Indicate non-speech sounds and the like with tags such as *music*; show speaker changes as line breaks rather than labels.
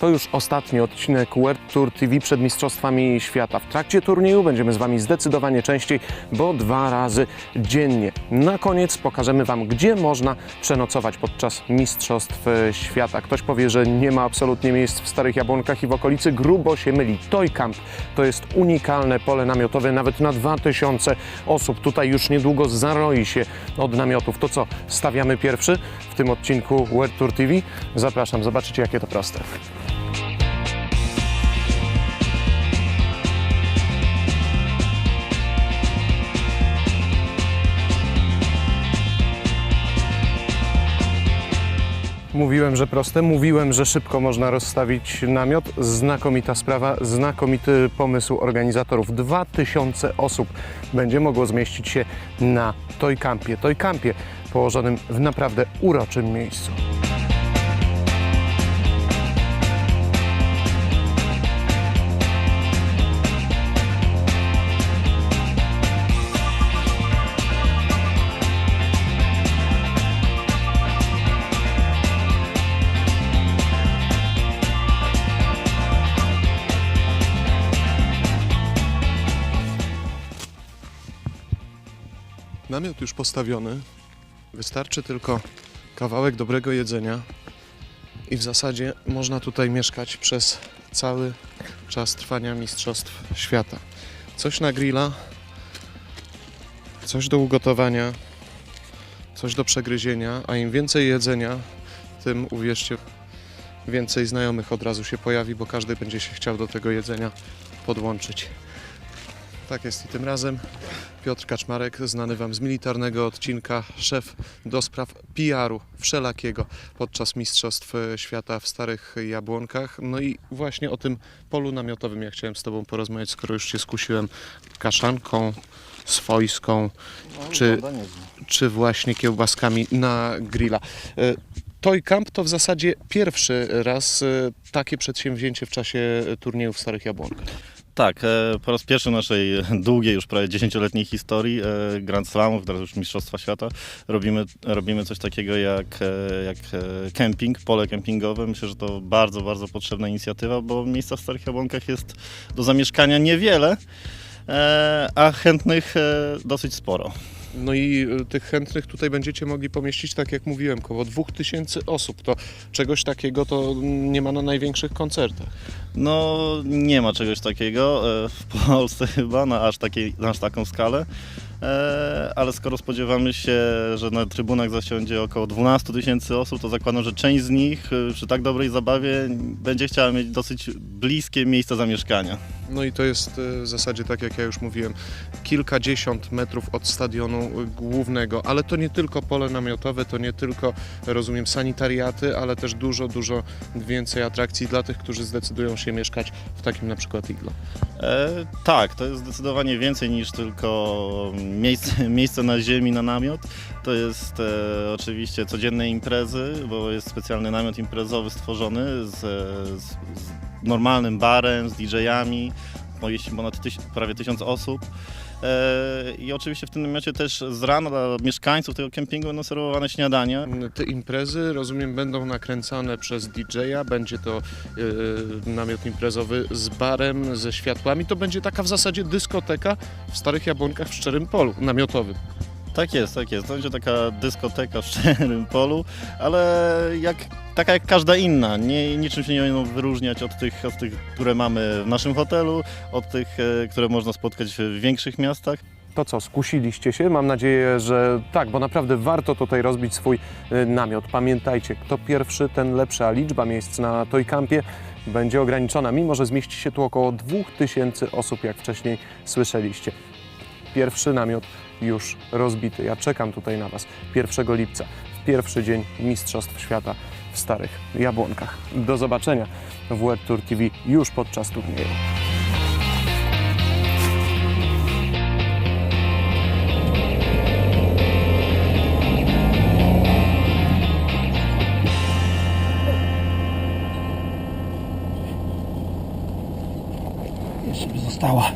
To już ostatni odcinek World Tour TV przed Mistrzostwami Świata. W trakcie turnieju będziemy z Wami zdecydowanie częściej, bo dwa razy dziennie. Na koniec pokażemy Wam, gdzie można przenocować podczas Mistrzostw Świata. Ktoś powie, że nie ma absolutnie miejsc w Starych Jabłonkach i w okolicy. Grubo się myli. Toy Camp to jest unikalne pole namiotowe, nawet na 2000 osób. Tutaj już niedługo zaroi się od namiotów. To co, stawiamy pierwszy w tym odcinku World Tour TV? Zapraszam, zobaczycie jakie to proste. Mówiłem, że proste, mówiłem, że szybko można rozstawić namiot. Znakomita sprawa, znakomity pomysł organizatorów. 2000 osób będzie mogło zmieścić się na Toy Campie. Toy Campie położonym w naprawdę uroczym miejscu. Namiot już postawiony. Wystarczy tylko kawałek dobrego jedzenia i w zasadzie można tutaj mieszkać przez cały czas trwania Mistrzostw Świata. Coś na grilla, coś do ugotowania, coś do przegryzienia, a im więcej jedzenia, tym uwierzcie, więcej znajomych od razu się pojawi, bo każdy będzie się chciał do tego jedzenia podłączyć. Tak jest i tym razem. Piotr Kaczmarek, znany Wam z militarnego odcinka, szef do spraw PR-u wszelakiego podczas Mistrzostw Świata w Starych Jabłonkach. No i właśnie o tym polu namiotowym ja chciałem z Tobą porozmawiać, skoro już Cię skusiłem kaszanką swojską, czy, czy właśnie kiełbaskami na grilla. E, Toy Camp to w zasadzie pierwszy raz e, takie przedsięwzięcie w czasie turnieju w Starych Jabłonkach.
Tak, e, po raz pierwszy w naszej długiej, już prawie 10-letniej historii e, Grand Slamów, teraz już Mistrzostwa Świata, robimy, robimy coś takiego jak, e, jak kemping, pole kempingowe. Myślę, że to bardzo, bardzo potrzebna inicjatywa, bo miejsca w Starych Jabłonkach jest do zamieszkania niewiele, a chętnych dosyć sporo.
No i y, tych chętnych tutaj będziecie mogli pomieścić, tak jak mówiłem, około 2000 osób. To czegoś takiego to nie ma na największych koncertach.
No, nie ma czegoś takiego e, w Polsce *laughs* chyba na aż, takiej, na aż taką skalę. E, Ale skoro spodziewamy się, że na trybunach zasiądzie około 12 tysięcy osób, to zakładam, że część z nich e, przy tak dobrej zabawie będzie chciała mieć dosyć bliskie miejsce zamieszkania.
No i to jest y, w zasadzie tak, jak ja już mówiłem, kilkadziesiąt metrów od stadionu y, głównego, ale to nie tylko pole namiotowe, to nie tylko, rozumiem, sanitariaty, ale też dużo, dużo więcej atrakcji dla tych, którzy zdecydują się mieszkać w takim na przykład iglo.
E, tak, to jest zdecydowanie więcej niż tylko miejsce, *laughs* miejsce na ziemi, na namiot. To jest e, oczywiście codzienne imprezy, bo jest specjalny namiot imprezowy stworzony z, z, z normalnym barem, z DJ-ami. Jeśli ponad tyś, prawie tysiąc osób. E, I oczywiście w tym namiocie też z rana dla mieszkańców tego kempingu będą serwowane śniadania.
Te imprezy, rozumiem, będą nakręcane przez DJ-a, będzie to y, namiot imprezowy z barem, ze światłami. To będzie taka w zasadzie dyskoteka w Starych Jabłonkach w Szczerym Polu, namiotowym.
Tak jest, tak jest. To będzie taka dyskoteka w *laughs* szczerym polu, ale jak, taka jak każda inna. Nie, niczym się nie będą wyróżniać od tych, od tych, które mamy w naszym hotelu, od tych, e, które można spotkać w większych miastach.
To co, skusiliście się? Mam nadzieję, że tak, bo naprawdę warto tutaj rozbić swój y, namiot. Pamiętajcie, kto pierwszy, ten lepszy, a liczba miejsc na Toy Campie będzie ograniczona, mimo że zmieści się tu około 2000 osób, jak wcześniej słyszeliście. Pierwszy namiot już rozbity. Ja czekam tutaj na Was 1 lipca, w pierwszy dzień Mistrzostw Świata Starych Jabłonkach. Do zobaczenia w World Tour TV już podczas turnieju.
Jeszcze by została.